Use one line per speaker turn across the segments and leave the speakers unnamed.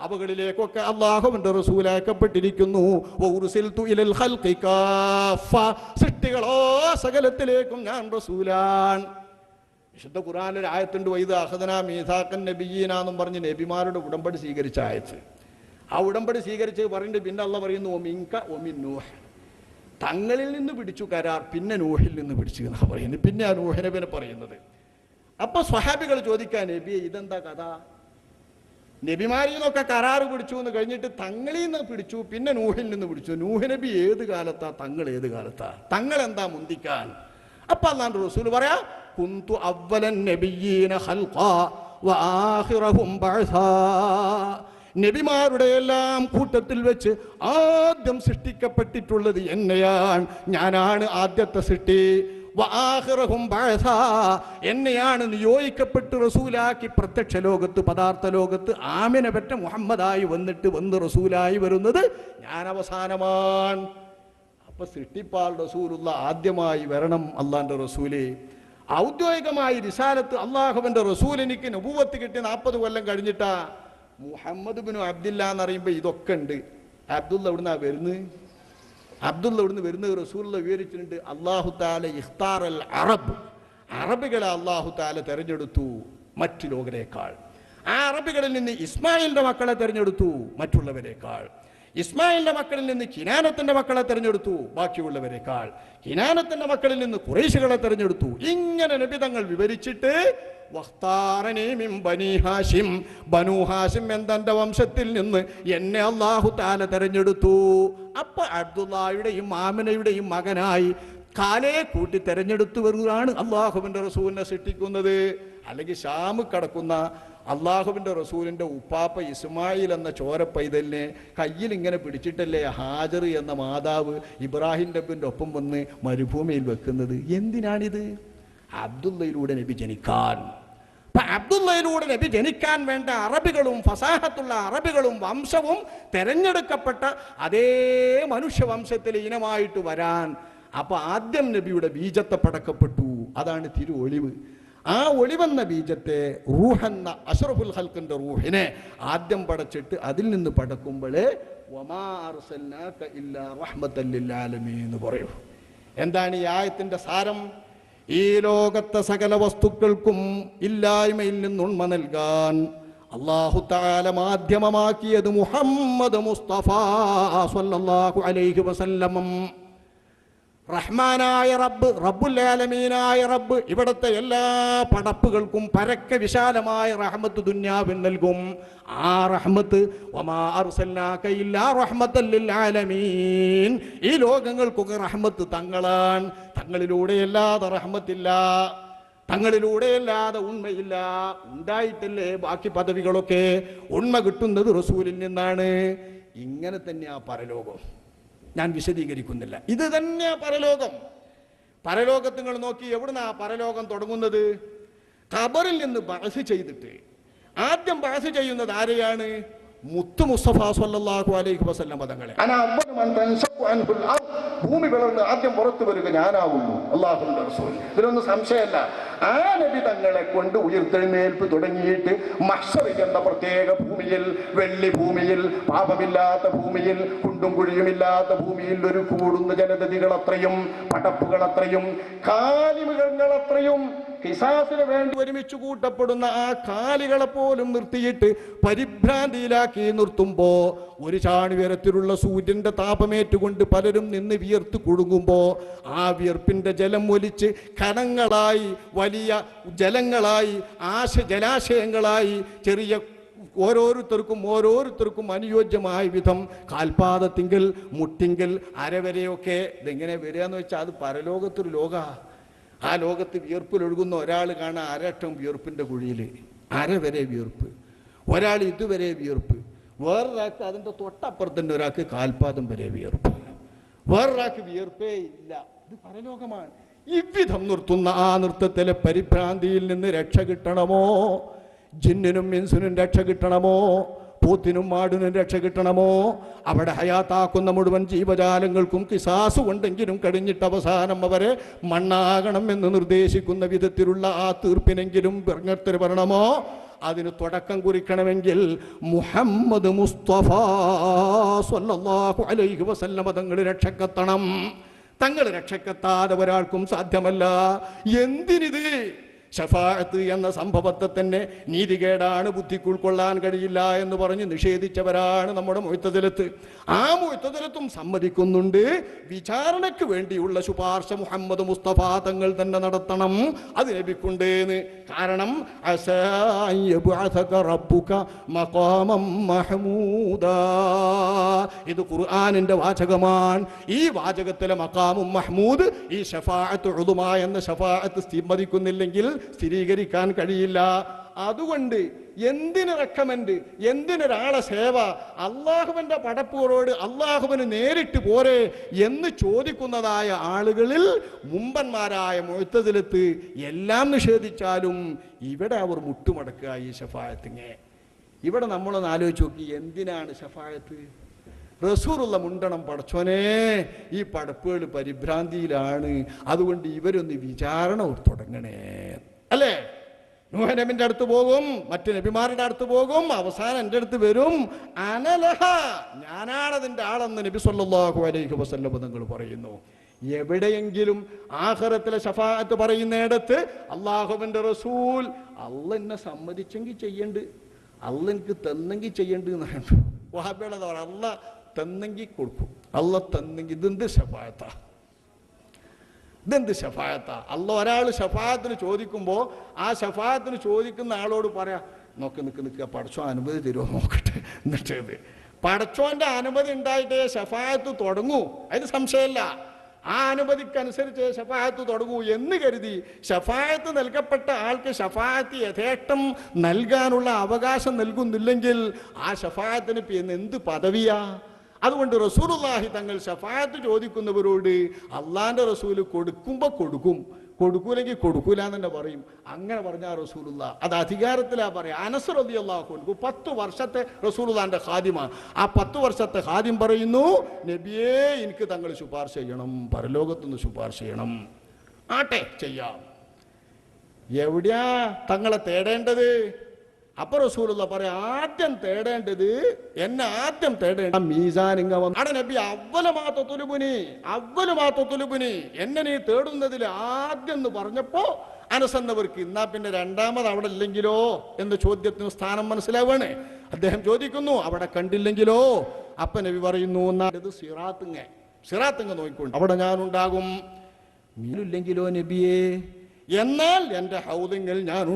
അവകളിലേക്കൊക്കെ അള്ളാഹുവിന്റെ റസൂലാക്കപ്പെട്ടിരിക്കുന്നു. സൃഷ്ടികളോ സകലത്തിലേക്കും ഞാൻ റസൂലാൻ. വിശുദ്ധ ഒരു ആയത്തുണ്ട് വൈദ് അഹദന മീസാക്കൻ നബിയീന എന്നും പറഞ്ഞ് നബിമാരുടെ ഉടമ്പടി സ്വീകരിച്ച ആയത്ത്. ആ ഉടമ്പടി സ്വീകരിച്ച് പറഞ്ഞിട്ട് പിന്നെ അള്ള പറയുന്നു ഒമിങ്ക ഒമിൻ നൂഹ്. തങ്ങളിൽ നിന്ന് പിടിച്ചു കരാർ പിന്നെ നൂഹിൽ നിന്ന് പിടിച്ചു എന്നാ പറയുന്നത്. പിന്നെ ആ നൂഹനബിനെ പറയുന്നത്. അപ്പൊ സ്വഹാബികൾ ചോദിക്കാൻ നബിയെ ഇതെന്താ കഥ? നബിമാരിൽ നിന്നൊക്കെ കരാറ് പിടിച്ചു എന്ന് കഴിഞ്ഞിട്ട് തങ്ങളിൽ നിന്ന് പിടിച്ചു പിന്നെ നൂഹിൽ നിന്ന് പിടിച്ചു. നൂഹ് നബി ഏത് കാലത്താ? തങ്ങൾ ഏത് കാലത്താ? തങ്ങൾ എന്താ മുന്തിക്കാൻ? അപ്പൊ അല്ലാണ്ട് റസൂൽ പറയാ കുന്തു അവലൻ നബിയീന നബിമാരുടെ എല്ലാം കൂട്ടത്തിൽ വെച്ച് ആദ്യം സൃഷ്ടിക്കപ്പെട്ടിട്ടുള്ളത് എന്നെയാണ്. ഞാനാണ് ആദ്യത്തെ സൃഷ്ടി. എന്നെയാണ് നിയോഗിക്കപ്പെട്ട് റസൂലാക്കി പ്രത്യക്ഷ ലോകത്ത് പദാർത്ഥ ലോകത്ത് ആമിനപറ്റ മുഹമ്മദായി വന്നിട്ട് വന്ന് റസൂലായി വരുന്നത് ഞാൻ അവസാനമാണ് അപ്പൊ സൃഷ്ടിപ്പാൽ റസൂലുള്ള ആദ്യമായി വരണം അള്ളാന്റെ റസൂലേ. ഔദ്യോഗികമായി റിസാലത്ത് അള്ളാഹുവിന്റെ റസൂൽ എനിക്ക് നബൂവത്ത് കിട്ടി നാൽപ്പത് കൊല്ലം കഴിഞ്ഞിട്ടാ മുഹമ്മദ് ബിനു അബ്ദില്ല എന്ന് പറയുമ്പോൾ ഇതൊക്കെ ഉണ്ട്. അബ്ദുള്ള എവിടുന്നാ വരുന്നത്? അബ്ദുള്ള ഇവിടുന്ന് വരുന്നത് റസൂലുള്ള വിവരിച്ചിട്ടുണ്ട് അള്ളാഹു താല ഇഖ്താർ അൽ അറബ്. അറബികളെ അള്ളാഹു താല തെരഞ്ഞെടുത്തു മറ്റു ലോകരേക്കാൾ ആ അറബികളിൽ നിന്ന് ഇസ്മായിലിന്റെ മക്കളെ തെരഞ്ഞെടുത്തു മറ്റുള്ളവരെക്കാൾ. ഇസ്മായിലിന്റെ മക്കളിൽ നിന്ന് കിനാനത്തിന്റെ മക്കളെ തെരഞ്ഞെടുത്തു. ബാക്കിയുള്ളവരെക്കാൾ കിനാനത്തിന്റെ മക്കളിൽ നിന്ന് കുറേശുകളെ തെരഞ്ഞെടുത്തു. ഇങ്ങനെ നബിതങ്ങൾ വിവരിച്ചിട്ട് ഹാഷിം. ഹാഷിം എന്റെ വംശത്തിൽ നിന്ന് എന്നെ അള്ളാഹു താല തെരഞ്ഞെടുത്തു. അപ്പൊ അബ്ദുല്ലായുടെയും ആമിനയുടെയും മകനായി കാലേ കൂട്ടി തെരഞ്ഞെടുത്തു വരുകയാണ് അള്ളാഹുവിന്റെ റസൂലിനെ സൃഷ്ടിക്കുന്നത്. അല്ലെങ്കിൽ ഷാമ് കടക്കുന്ന അള്ളാഹുവിന്റെ റസൂലിന്റെ ഉപ്പാപ്പ ഇസ്മായിൽ എന്ന ചോര പൈതലിനെ കയ്യിൽ ഇങ്ങനെ പിടിച്ചിട്ടല്ലേ ഹാജർ എന്ന മാതാവ് ഇബ്രാഹിം നബിന്റെ ഒപ്പം വന്ന് മരുഭൂമിയിൽ വെക്കുന്നത്? എന്തിനാണിത്? അബ്ദുള്ളയിലൂടെ നബി ജനിക്കാൻ. അപ്പൊ അബ്ദുള്ളയിലൂടെ നബി ജനിക്കാൻ വേണ്ട അറബികളും ഫസാഹത്തുള്ള അറബികളും വംശവും തെരഞ്ഞെടുക്കപ്പെട്ട അതേ മനുഷ്യവംശത്തിലെ ഇനമായിട്ട് വരാൻ. അപ്പൊ ആദ്യം നബിയുടെ ബീജത്തെ പടക്കപ്പെട്ടു. അതാണ് തിരു ഒളിവ് ആ ഒളിവെന്ന ബീജത്തെ റൂഹെന്ന അഷറഫുൽ ഹൽക്കിന്റെ റൂഹിനെ ആദ്യം പടച്ചിട്ട് അതിൽ നിന്ന് ആലമീൻ എന്ന് പറയൂ. എന്താണ് ഈ ആയത്തിന്റെ സാരം? ഈ ലോകത്തെ സകല വസ്തുക്കൾക്കും ഇല്ലായ്മയിൽ നിന്നുണ്മ നൽകാൻ അള്ളാഹു താല മാധ്യമമാക്കിയത് മുഹമ്മദ് മുസ്തഫ സല്ലല്ലാഹു അലൈഹി വസല്ലമം റഹ്മാനായ റബ്ബ് റബ്ബുല്ലാലമീനായ റബ്ബ് ഇവിടുത്തെ എല്ലാ പടപ്പുകൾക്കും പരക്കെ വിശാലമായ റഹ്മത്ത് ദുന്യാവിൻ നൽകും. ആ റഹ്മത്ത് ആലമീൻ ഈ ലോകങ്ങൾക്കൊക്കെ റഹ്മത്ത് തങ്ങളാണ്. തങ്ങളിലൂടെയല്ലാതെ റഹ്മത്തില്ല. തങ്ങളിലൂടെയല്ലാതെ ഉണ്മയില്ല. ഉണ്ടായിട്ടല്ലേ ബാക്കി പദവികളൊക്കെ? ഉണ്മ കിട്ടുന്നത് റസൂലിൽ നിന്നാണ്. ഇങ്ങനെ തന്നെയാ പരലോകം. ഞാൻ വിശദീകരിക്കുന്നില്ല. ഇത് തന്നെയാ പരലോകം. പരലോകത്ത് നിങ്ങൾ നോക്കി എവിടുന്നാ പരലോകം തുടങ്ങുന്നത്? ഖബറിൽ നിന്ന് ബഹസ് ചെയ്തിട്ട്. ആദ്യം ബഹസ് ചെയ്യുന്നത് ആരെയാണ്? മുത്തു മുസ്തഫ സല്ലല്ലാഹു അലൈഹി വസല്ലം പദങ്ങളെ. ഭൂമി പിളർന്ന് ആദ്യം പുറത്തു വരിക ഞാനാവുന്നു അള്ളാഹുന്റെ റസൂൽ. ഇതിലൊന്നും സംശയമല്ല. ആ നബി തങ്ങളെ കൊണ്ട് ഉയർത്തെഴുന്നേൽപ്പ് തുടങ്ങിയിട്ട് മഹ്സറി എന്ന പ്രത്യേക ഭൂമിയിൽ വെള്ളി ഭൂമിയിൽ പാപമില്ലാത്ത ഭൂമിയിൽ കുണ്ടും കുഴിയുമില്ലാത്ത ഭൂമിയിൽ ഒരു കൂടുന്ന ജനതതികൾ അത്രയും പടപ്പുകൾ അത്രയും കാലിമൃഗങ്ങൾ അത്രയും ഹിസാസിന് വേണ്ടി ഒരുമിച്ച് കൂട്ടപ്പെടുന്ന ആ കാലികളെ പോലും നിർത്തിയിട്ട് പരിഭ്രാന്തിയിലാക്കി നിർത്തുമ്പോ ഒരു ചാണുയരത്തിലുള്ള സൂര്യന്റെ താപമേറ്റുകൊണ്ട് പലരും നിന്ന് വിയർത്ത് കുടുങ്ങുമ്പോ ആ വിയർപ്പിന്റെ ജലം ഒലിച്ച് കണങ്ങളായി വലിയ ജലങ്ങളായി ആശ ജലാശയങ്ങളായി ചെറിയ ഓരോരുത്തർക്കും ഓരോരുത്തർക്കും അനുയോജ്യമായ വിധം കാൽപാദത്തിങ്കിൽ മുട്ടിങ്കിൽ അരവരെയൊക്കെ ഇതെങ്ങനെ വരിക എന്ന് വെച്ചാൽ അത് പരലോകത്തൊരു ലോക. ആ ലോകത്ത് വിയർപ്പിലൊഴുകുന്ന ഒരാൾ കാണാൻ അരട്ടം വിയർപ്പിന്റെ കുഴിയിൽ. അരവരെ വിയർപ്പ്. ഒരാൾ ഇതുവരെ വിയർപ്പ്. വേറൊരാൾക്ക് അതിന്റെ തൊട്ടപ്പുറത്തിന്റെ ഒരാൾക്ക് കാൽപാദം വരെ വിയർപ്പ്. വേറൊരാൾക്ക് വിയർപ്പേ ഇല്ല. ഇത് പരലോകമാണ്. ഇവിധം നിർത്തുന്ന ആ നൃത്തത്തിലെ പരിഭ്രാന്തിയിൽ നിന്ന് രക്ഷ കിട്ടണമോ? ജിന്നിനും മിൻസിനും രക്ഷ കിട്ടണമോ? പൂത്തിനും മാടിനും രക്ഷ കിട്ടണമോ? അവിടെ ഹയാത്താക്കുന്ന മുഴുവൻ ജീവജാലങ്ങൾക്കും കിസാസ് ഉണ്ടെങ്കിലും കഴിഞ്ഞിട്ട് അവസാനം അവരെ മണ്ണാകണം എന്ന് നിർദ്ദേശിക്കുന്ന വിധത്തിലുള്ള ആ തീർപ്പിനെങ്കിലും പറഞ്ഞത്തിന് വരണമോ? അതിന് തുടക്കം കുറിക്കണമെങ്കിൽ മുഹമ്മദ് മുസ്തഫ സ്വല്ലല്ലാഹു അലൈഹി വസല്ലമ തങ്ങൾ രക്ഷക്കെത്തണം. തങ്ങൾ രക്ഷക്കെത്താതെ ഒരാൾക്കും സാധ്യമല്ല. എന്തിനിത്? ഷഫാഅത്ത് എന്ന സംഭവത്തെ തന്നെ നീതികേടാണ് ബുദ്ധിക്ക് ഉൾക്കൊള്ളാൻ കഴിയില്ല എന്ന് പറഞ്ഞ് നിഷേധിച്ചവരാണ് നമ്മുടെ മൊയ്ത്തതിലത്ത് ആ മൊയ്ത്തതിലത്തും സമ്മതിക്കുന്നുണ്ട്. വിചാരണയ്ക്ക് വേണ്ടിയുള്ള ശുപാർശ മുഹമ്മദ് മുസ്തഫ തങ്ങൾ തന്നെ നടത്തണം. അത് ലഭിക്കുണ്ടേന്ന്. കാരണം ഇത് ഖുർആാനിന്റെ വാചകമാണ്. ഈ വാചകത്തിലെ മക്കാമും മഹ്മൂദ് ഈ ഷഫാഅത്ത് ഉളുമ എന്ന ഷഫാഅത്ത് സമ്മതിക്കുന്നില്ലെങ്കിൽ സ്ഥിരീകരിക്കാൻ കഴിയില്ല. അതുകൊണ്ട് എന്തിന് റെക്കമെൻഡ് എന്തിനൊരാളെ സേവ? അള്ളാഹുവിന്റെ പടപ്പുകളോട് അള്ളാഹുവിന് നേരിട്ട് പോരെ എന്ന് ചോദിക്കുന്നതായ ആളുകളിൽ മുമ്പന്മാരായ മുഴുത്തതിലെത്ത് എല്ലാം നിഷേധിച്ചാലും ഇവിടെ അവർ മുട്ടുമടക്കുക ഈ ഷഫായത്തിങ്ങെ ഇവിടെ നമ്മളൊന്ന് ആലോചിച്ച് നോക്കി എന്തിനാണ് ഷഫായത്ത് റസൂറുള്ള മുണ്ടണം പടച്ചോനെ ഈ പടപ്പുകൾ പരിഭ്രാന്തിയിലാണ്. അതുകൊണ്ട് ഇവരൊന്ന് വിചാരണ തുടങ്ങണേ. അല്ലേ? നൂഹനബിന്റെ അടുത്ത് പോകും മറ്റു നബിമാരുടെ അടുത്ത് പോകും അവസാനം എന്റെ അടുത്ത് വരും. അനലഹ ഞാനാണതിന്റെ ആളെന്ന് നബി സല്ലല്ലാഹു അലൈഹി വസല്ലം നിങ്ങൾ പറയുന്നു. എവിടെയെങ്കിലും ആഖിറത്തിലെ ഷഫാഅത്ത് പറയുന്നിടത്ത് അള്ളാഹുവിന്റെ റസൂൽ അല്ല എന്നെ സമ്മതിച്ചെങ്കിൽ ചെയ്യണ്ട് അല്ല എനിക്ക് തന്നെങ്കിൽ ചെയ്യണ്ട് എന്നാണ് വഹാബിയുടെ പറ അല്ല തന്നെങ്കിൽ കൊടുക്കും. അല്ല തന്നെങ്കിൽ ഇതെന്ത് ഷഫായത്താ ഇതെന്ത് ഷഫായത്താ അല്ല ഒരാൾ ഷഫായത്തിന് ചോദിക്കുമ്പോൾ ആ ഷഫായത്തിന് ചോദിക്കുന്ന ആളോട് പറയാം നോക്ക് നിൽക്ക് നിൽക്കുക പടച്ചോ അനുമതി തരുമോ നോക്കട്ടെ. എന്നിട്ട് ഇത്. പടച്ചോന്റെ അനുമതി ഉണ്ടായിട്ടേ ഷഫായത്ത് തുടങ്ങൂ. അതിന് സംശയമില്ല. ആ അനുമതിക്കനുസരിച്ച് ഷഫായത്ത് തുടങ്ങൂ എന്ന് കരുതി ഷഫായത്ത് നൽകപ്പെട്ട ആൾക്ക് ഷഫായത്ത് യഥേഷ്ടം നൽകാനുള്ള അവകാശം നൽകുന്നില്ലെങ്കിൽ ആ ഷഫായത്തിന് പിന്നെ എന്ത് പദവിയാ? അതുകൊണ്ട് റസൂലുള്ളാഹി തങ്ങൾ ഷഫായത്ത് ചോദിക്കുന്നവരോട് അള്ളാഹിന്റെ റസൂൽ കൊടുക്കുമ്പോൾ കൊടുക്കും. കൊടുക്കൂലെങ്കിൽ കൊടുക്കൂല എന്ന് തന്നെ പറയും. അങ്ങനെ പറഞ്ഞാൽ റസൂലുള്ള. അത് അധികാരത്തിലാ പറയാം. അനസ് റബി അള്ളാഹു കൊടുക്കും പത്ത് വർഷത്തെ റസൂലുള്ളാന്റെ ഖാദിമ ആ പത്ത് വർഷത്തെ ഖാദിം പറയുന്നു നബിയേ എനിക്ക് തങ്ങൾ ശുപാർശ ചെയ്യണം. പരലോകത്തുനിന്ന് ശുപാർശ ചെയ്യണം. ആട്ടെ ചെയ്യാം. എവിടെയാ തങ്ങളെ തേടേണ്ടത്? അപ്പൊ റസൂലുള്ള പറയാം ആദ്യം തേടേണ്ടത് എന്നെ ആദ്യം തേടേണ്ട മീസാൻ ഇങ്ങ വന്നു അവിടെ നബി അവലമാത്ത തുലുബുനി അവലമാത്ത തുലുബുനി എന്നെ നീ തേടുന്നതിൽ ആദ്യം എന്ന് പറഞ്ഞപ്പോ അനസന്നവർക്ക് ഇന്നാ പിന്നെ രണ്ടാമത് അവിടെ ഇല്ലെങ്കിലോ എന്ന ചോദ്യത്തിന് സ്ഥാനം മനസ്സിലാവണേ. അദ്ദേഹം ചോദിക്കുന്നു അവിടെ കണ്ടില്ലെങ്കിലോ? അപ്പ നബി പറയുന്നു എന്നാ ഇത് സിറാത്തുങ്ങ സിറാത്തുങ്ങ നോക്കിക്കൊണ്ട് അവിടെ ഞാനുണ്ടാകും. മീനില്ലെങ്കിലോ നബിയേ? എന്നാൽ എന്റെ ഹൗദിങ്ങിൽ ഞാൻ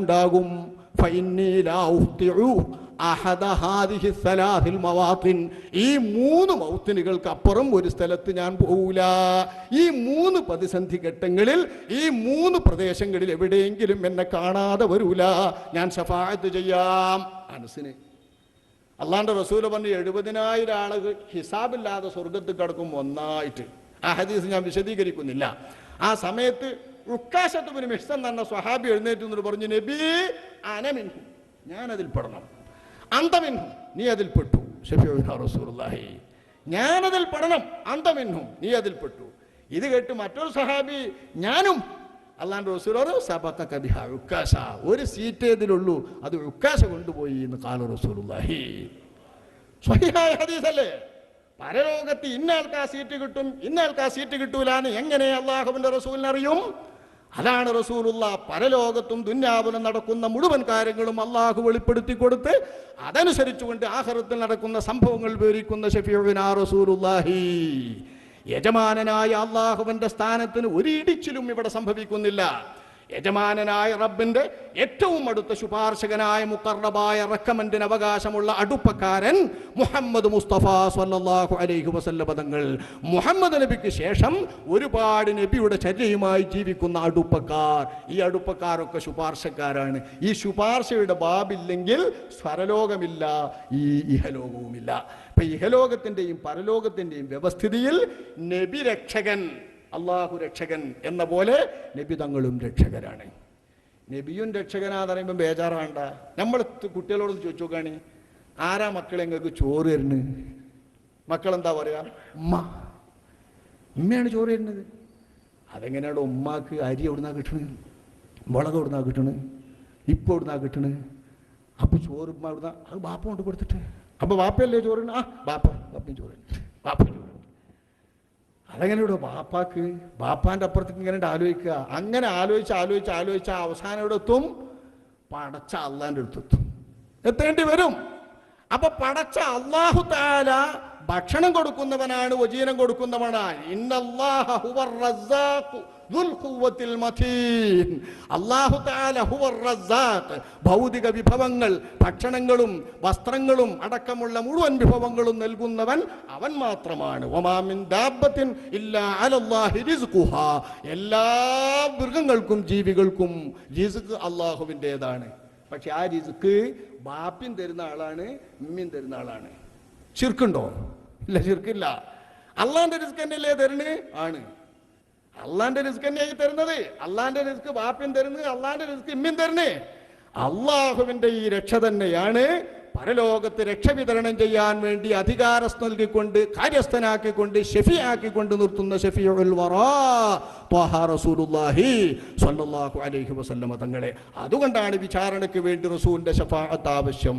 ഈ മൂന്ന് മൗത്തിനുകൾക്ക് അപ്പുറം ഒരു സ്ഥലത്ത് ഞാൻ പോകൂല ഈ മൂന്ന് പ്രതിസന്ധി ഘട്ടങ്ങളിൽ ഈ മൂന്ന് പ്രദേശങ്ങളിൽ എവിടെയെങ്കിലും എന്നെ കാണാതെ വരൂല. ഞാൻ ഷഫായത്ത് ചെയ്യാം. അനസിന് അള്ളാന്റെ റസൂല പറഞ്ഞ് എഴുപതിനായിരം ആളുകൾ ഹിസാബില്ലാതെ സ്വർഗത്ത് കടക്കും ഒന്നായിട്ട്. ആ ഹദീസ് ഞാൻ വിശദീകരിക്കുന്നില്ല. ആ സമയത്ത് ഉക്കാശത്തുബിന് മിഹ്സൻ എന്ന സ്വഹാബി എഴുന്നേറ്റ് എന്നിട്ട് പറഞ്ഞു നബി അനമിൻഹു ഞാൻ അതിൽ പെടണം. അന്തമിൻഹു നീ അതിൽ പെട്ടു. റസൂലുള്ളാഹി. ഞാനതിൽ പെടണം. അന്തമിൻഹു നീ അതിൽ പെട്ടു. ഇത് കേട്ട് മറ്റൊരു സഹാബി ഞാനും. അല്ലാണ്ട് റസൂലോട് സബക്ക ഉക്കാശ. ഒരു സീറ്റ് ഇതിലുള്ളൂ. അത് ഉക്കാശ കൊണ്ടുപോയി എന്ന് കാല റസൂലുള്ളാഹി. സ്വഹിഹായ ഹദീസല്ലേ? പരലോകത്ത് ഇന്നയാൾക്ക് ആ സീറ്റ് കിട്ടും ഇന്നയാൾക്ക് ആ സീറ്റ് കിട്ടൂലാന്ന് എങ്ങനെ അള്ളാഹുബിന്റെ റസൂലിനെ അറിയും അതാണ് റസൂലുള്ള പരലോകത്തും ദുന്യാവിലും നടക്കുന്ന മുഴുവൻ കാര്യങ്ങളും അള്ളാഹു വെളിപ്പെടുത്തി കൊടുത്ത് അതനുസരിച്ചുകൊണ്ട് ആഹ്റത്തിൽ നടക്കുന്ന സംഭവങ്ങൾ വിവരിക്കുന്ന ഷഫീഉന റസൂലുള്ളാഹി. യജമാനനായ സ്ഥാനത്തിന് ഒരിടിച്ചിലും ഇവിടെ സംഭവിക്കുന്നില്ല. യജമാനനായ റബ്ബിന്റെ ഏറ്റവും അടുത്ത ശുപാർശകനായ മുക്കറബായ റക്കമന്റിന് അവകാശമുള്ള അടുപ്പക്കാരൻ മുഹമ്മദ് മുസ്തഫ സല്ലാഹു അലൈഹി വസല്ല പദങ്ങൾ മുഹമ്മദ് നബിക്ക് ശേഷം ഒരുപാട് നബിയുടെ ചര്യയുമായി ജീവിക്കുന്ന അടുപ്പക്കാർ. ഈ അടുപ്പക്കാരൊക്കെ ശുപാർശക്കാരാണ്. ഈ ശുപാർശയുടെ ബാബില്ലെങ്കിൽ സ്വരലോകമില്ല ഈ ഇഹലോകവുമില്ല. ഇപ്പൊ ഇഹലോകത്തിന്റെയും പരലോകത്തിന്റെയും വ്യവസ്ഥിതിയിൽ നബി രക്ഷകൻ അള്ളാഹു രക്ഷകൻ എന്ന പോലെ നബി തങ്ങളും രക്ഷകരാണ്. നബിയും രക്ഷകനാന്ന് പറയുമ്പോൾ ബേജാറാണ്ട നമ്മൾ കുട്ടികളോട് ചോദിച്ചു നോക്കുകയാണ് ആരാ മക്കളെ നിങ്ങൾക്ക് ചോറ് തരുന്നത്? മക്കളെന്താ പറയാ? ഉമ്മ. ഉമ്മയാണ് ചോറ് തരുന്നത്. അതെങ്ങനെയാണ് ഉമ്മാക്ക് അരി എവിടുന്നാ കിട്ടണത്? മുളക് എവിടുന്നാ കിട്ടണത്? ഇപ്പം എവിടുന്നാ കിട്ടണത്? അപ്പോൾ ചോറ് ഉമ്മ എവിടുന്നാ? അത് ബാപ്പ കൊണ്ട് കൊടുത്തിട്ട്. അപ്പൊ ബാപ്പയല്ലേ ചോറിന് ആ ബാപ്പ ബാപ്പയും ചോറ് ബാപ്പ ചോറ് അതങ്ങനെ ഇവിടെ ബാപ്പാക്ക്? ബാപ്പാന്റെ അപ്പുറത്തേക്ക് ഇങ്ങനെ ആലോചിക്കുക. അങ്ങനെ ആലോചിച്ച് ആലോചിച്ച് ആലോചിച്ച് അവസാനം ഇവിടെ എത്തും? പടച്ച അള്ളാന്റെ അടുത്തെത്തും എത്തേണ്ടി വരും. അപ്പൊ പടച്ച അള്ളാഹു താല ഭക്ഷണം കൊടുക്കുന്നവനാണ് വജീനം കൊടുക്കുന്നവനാണ്. ഇന്നല്ലാഹ ഭൗതിക വിഭവങ്ങൾ ഭക്ഷണങ്ങളും വസ്ത്രങ്ങളും അടക്കമുള്ള മുഴുവൻ വിഭവങ്ങളും നൽകുന്നവൻ അവൻ മാത്രമാണ്. എല്ലാ മൃഗങ്ങൾക്കും ജീവികൾക്കും റിസ്ക് അള്ളാഹുവിന്റെതാണ് പക്ഷെ ആ റിസ്ക് ബാപ്പിൻ തരുന്ന ആളാണ് ഉമ്മിൻ തരുന്ന ആളാണ്. ചിർക്കുണ്ടോ ഇല്ല ചിർക്കില്ല അള്ളാന്റെ റിസ്ക് എന്നല്ലേ തരുന്നത്? ആണ്. അള്ളാന്റെ റിസ്ക് തന്നെയായി തരുന്നത്. അള്ളാന്റെ റിസ്ക് വാപ്പിൻ തരുന്നത് അള്ളാന്റെ റിസ്ക് ഇമ്മിം തരുന്നേ അള്ളാഹുവിന്റെ ഈ രക്ഷ തന്നെയാണ് പരലോകത്ത് രക്ഷ വിതരണം ചെയ്യാൻ വേണ്ടി അധികാരസ് നൽകിക്കൊണ്ട് കാര്യസ്ഥനാക്കിക്കൊണ്ട് നിർത്തുന്ന റസൂലുള്ളാഹി സ്വല്ലല്ലാഹു അലൈഹി വസല്ലമ തങ്ങളെ. അതുകൊണ്ടാണ് വിചാരണയ്ക്ക് വേണ്ടി റസൂലിന്റെ ഷഫാഅത്ത് ആവശ്യം.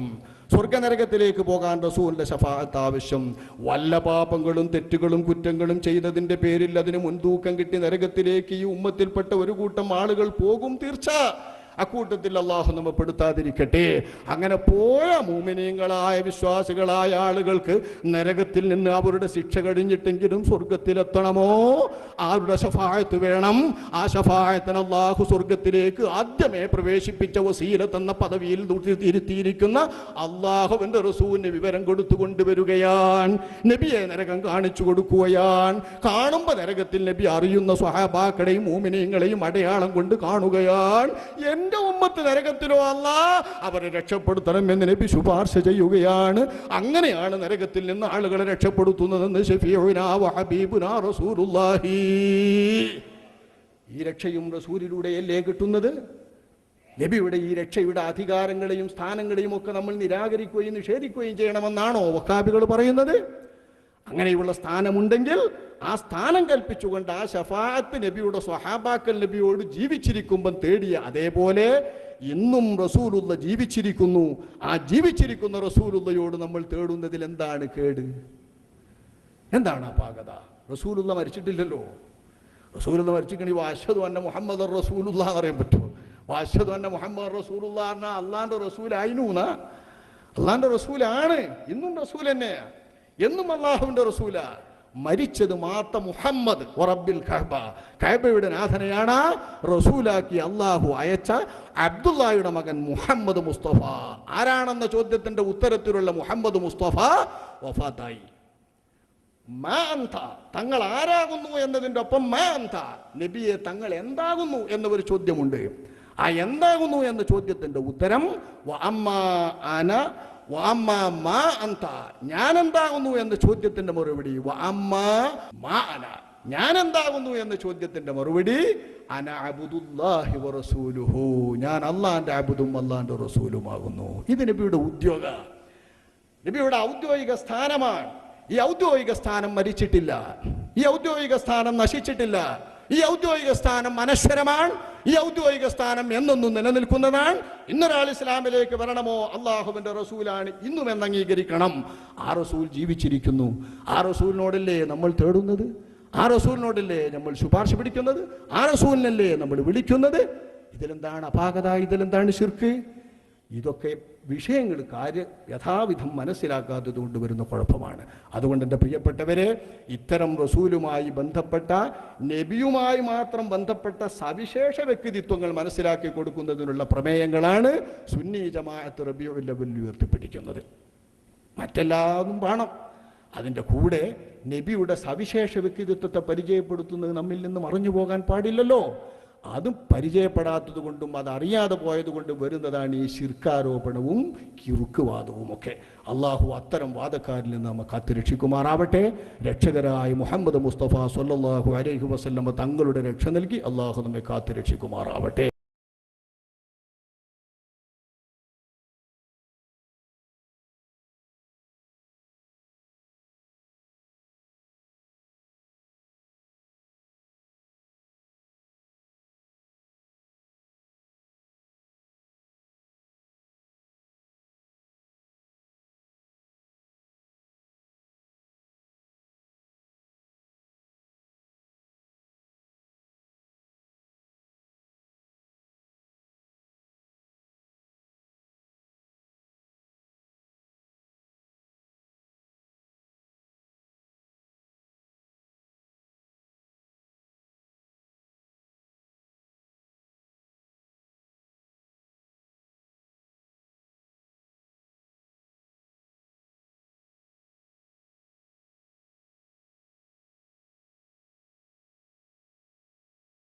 സ്വർഗനരകത്തിലേക്ക് പോകാൻ റസൂലിന്റെ ഷഫാഅത്ത് ആവശ്യം. വല്ല പാപങ്ങളും തെറ്റുകളും കുറ്റങ്ങളും ചെയ്തതിന്റെ പേരിൽ അതിന് മുൻതൂക്കം കിട്ടി നരകത്തിലേക്ക് ഈ ഉമ്മത്തിൽപ്പെട്ട ഒരു കൂട്ടം ആളുകൾ പോകും തീർച്ച. അക്കൂട്ടത്തിൽ അള്ളാഹു നമ്മ പെടുത്താതിരിക്കട്ടെ അങ്ങനെ പോയ മൂമിനീങ്ങളായ വിശ്വാസികളായ ആളുകൾക്ക് നരകത്തിൽ നിന്ന് അവരുടെ ശിക്ഷ കഴിഞ്ഞിട്ടെങ്കിലും സ്വർഗത്തിലെത്തണമോ ആരുടെ ശഫായത്ത് വേണം? ആ ശഫായത്തിന് അള്ളാഹു സ്വർഗത്തിലേക്ക് ആദ്യമേ പ്രവേശിപ്പിച്ച വസീല തന്ന പദവിയിൽ തിരുത്തിയിരിക്കുന്ന അള്ളാഹുവിന്റെ റസൂവിന് വിവരം കൊടുത്തു കൊണ്ടുവരികയാണ്. നബിയെ നരകം കാണിച്ചു കൊടുക്കുകയാണ്. കാണുമ്പോൾ നരകത്തിൽ നബി അറിയുന്ന സ്വഹാബാക്കളെയും മൂമിനീങ്ങളെയും അടയാളം കൊണ്ട് കാണുകയാണ്. എന്റെ ഉമ്മത്ത് നരകത്തിലോ അല്ല അവരെ രക്ഷപ്പെടുത്തണം എന്ന് നബി ശുപാർശ ചെയ്യുകയാണ്. അങ്ങനെയാണ് നരകത്തിൽ നിന്ന് ആളുകളെ രക്ഷപ്പെടുത്തുന്നതെന്ന് റസൂലുള്ളാഹി. ഈ രക്ഷയും റസൂലിലൂടെയല്ലേ കിട്ടുന്നത്? നബിയുടെ ഈ രക്ഷയുടെ അധികാരങ്ങളെയും സ്ഥാനങ്ങളെയും ഒക്കെ നമ്മൾ നിരാകരിക്കുകയും നിഷേധിക്കുകയും ചെയ്യണമെന്നാണോ വക്കാബികൾ പറയുന്നത്? അങ്ങനെയുള്ള സ്ഥാനമുണ്ടെങ്കിൽ ആ സ്ഥാനം കൽപ്പിച്ചുകൊണ്ട് ആ ഷഫാഅത്ത് നബിയുടെ സ്വഹാബാക്കൽ നബിയോട് ജീവിച്ചിരിക്കുമ്പം തേടിയ അതേപോലെ ഇന്നും റസൂലുള്ള ജീവിച്ചിരിക്കുന്നു. ആ ജീവിച്ചിരിക്കുന്ന റസൂലുള്ളയോട് നമ്മൾ തേടുന്നതിൽ എന്താണ് കേട്? എന്താണ് ആ പാകത? റസൂലുള്ള മരിച്ചിട്ടില്ലല്ലോ. റസൂലുള്ള മരിച്ചിട്ടുണ്ടെങ്കിൽ വാശതു അന്ന മുഹമ്മദ് റസൂലുള്ള എന്ന് പറയാൻ പറ്റുമോ? വാശതു അന്ന മുഹമ്മദ് റസൂലുള്ള പറഞ്ഞാൽ അള്ളാന്റെ റസൂലായിരുന്നു എന്നാ അള്ളാന്റെ റസൂലാണ്. ഇന്നും റസൂൽ തന്നെയാ. എന്നും അള്ളാഹുവിന്റെ റസൂല. മരിച്ചത് മാത്ത മുഹമ്മദ്. റബ്ബിൽ കഹബ കഹബയുടെ നാഥനെയാണ് റസൂലാക്കി അള്ളാഹു അയച്ച അബ്ദുല്ലായുടെ മകൻ മുഹമ്മദ് മുസ്തഫ. ആരാണെന്ന ചോദ്യത്തിന്റെ ഉത്തരത്തിലുള്ള മുഹമ്മദ് മുസ്തഫ വഫാത്തായി. തങ്ങൾ ആരാകുന്നു എന്നതിന്റെ ഒപ്പം മാ അന്ത. നബിയെ തങ്ങൾ എന്താകുന്നു എന്നൊരു ചോദ്യമുണ്ട്. ആ എന്താകുന്നു എന്ന ചോദ്യത്തിന്റെ ഉത്തരം അമ്മ ആന വ അമ്മാ മാ അന്ത. ഞാൻ എന്താകുന്നു എന്ന ചോദ്യത്തിന്റെ മറുപടി? വാമ്മ മാ അന. ഞാൻ എന്താകുന്നു എന്ന ചോദ്യത്തിന്റെ മറുപടി? അന അബുദുല്ലാഹി വറസൂലുഹു റസൂലുഹു. ഞാൻ അള്ളാന്റെ അബുദും അള്ളാന്റെ റസൂലുമാകുന്നു. ഇത് നബിയുടെ ഉദ്യോഗ. നബിയുടെ ഔദ്യോഗിക സ്ഥാനമാണ്. ഈ ഔദ്യോഗിക സ്ഥാനം മരിച്ചിട്ടില്ല. ഈ ഔദ്യോഗിക സ്ഥാനം നശിച്ചിട്ടില്ല. ഈ ഔദ്യോഗിക സ്ഥാനം അനശ്വരമാണ്. ഈ ഔദ്യോഗിക സ്ഥാനം എന്നൊന്നും നിലനിൽക്കുന്നതാണ്. ഇന്നൊരാൾ ഇസ്ലാമിലേക്ക് വരണമോ? അള്ളാഹുവിന്റെ റസൂലാണ്. ഇന്നും എന്ന് അംഗീകരിക്കണം ആ റസൂൽ ജീവിച്ചിരിക്കുന്നു. ആ റസൂലിനോടല്ലേ നമ്മൾ തേടുന്നത്? ആ റസൂലിനോടല്ലേ നമ്മൾ ശുപാർശ പിടിക്കുന്നത്? ആ റസൂലിനല്ലേ നമ്മൾ വിളിക്കുന്നത്? ഇതിലെന്താണ് അപാകത? ഇതിലെന്താണ് ശിർക്ക്? ഇതൊക്കെ വിഷയങ്ങൾ കാര്യം യഥാവിധം മനസ്സിലാക്കാത്തത് കൊണ്ട് വരുന്ന കുഴപ്പമാണ്. അതുകൊണ്ട് എന്റെ പ്രിയപ്പെട്ടവരെ ഇത്തരം റസൂലുമായി ബന്ധപ്പെട്ട നബിയുമായി മാത്രം ബന്ധപ്പെട്ട സവിശേഷ വ്യക്തിത്വങ്ങൾ മനസ്സിലാക്കി കൊടുക്കുന്നതിനുള്ള പ്രമേയങ്ങളാണ് സുന്നി ജമാഅത്ത് റബിയുൽ ലെവലിൽ ഉയർത്തിപ്പിടിക്കുന്നത്. മറ്റെല്ലാതും വേണം. അതിന്റെ കൂടെ നബിയുടെ സവിശേഷ വ്യക്തിത്വത്തെ പരിചയപ്പെടുത്തുന്നത് നമ്മിൽ നിന്ന് മറഞ്ഞു പോകാൻ പാടില്ലല്ലോ. അതും പരിചയപ്പെടാത്തത് കൊണ്ടും അത് അറിയാതെ പോയത് കൊണ്ടും വരുന്നതാണ് ഈ ശിർക്കാരോപണവും കിറുക്കുവാദവും ഒക്കെ. അള്ളാഹു അത്തരം വാദക്കാരിൽ നിന്ന് നമ്മെ കാത്തുരക്ഷിക്കുമാറാവട്ടെ രക്ഷകരായ മുഹമ്മദ് മുസ്തഫ സൊല്ലാഹു അലൈഹി വസ്ല്ലമ്മ തങ്ങളുടെ രക്ഷ നൽകി അള്ളാഹു നമ്മെ കാത്തുരക്ഷിക്കുമാറാവട്ടെ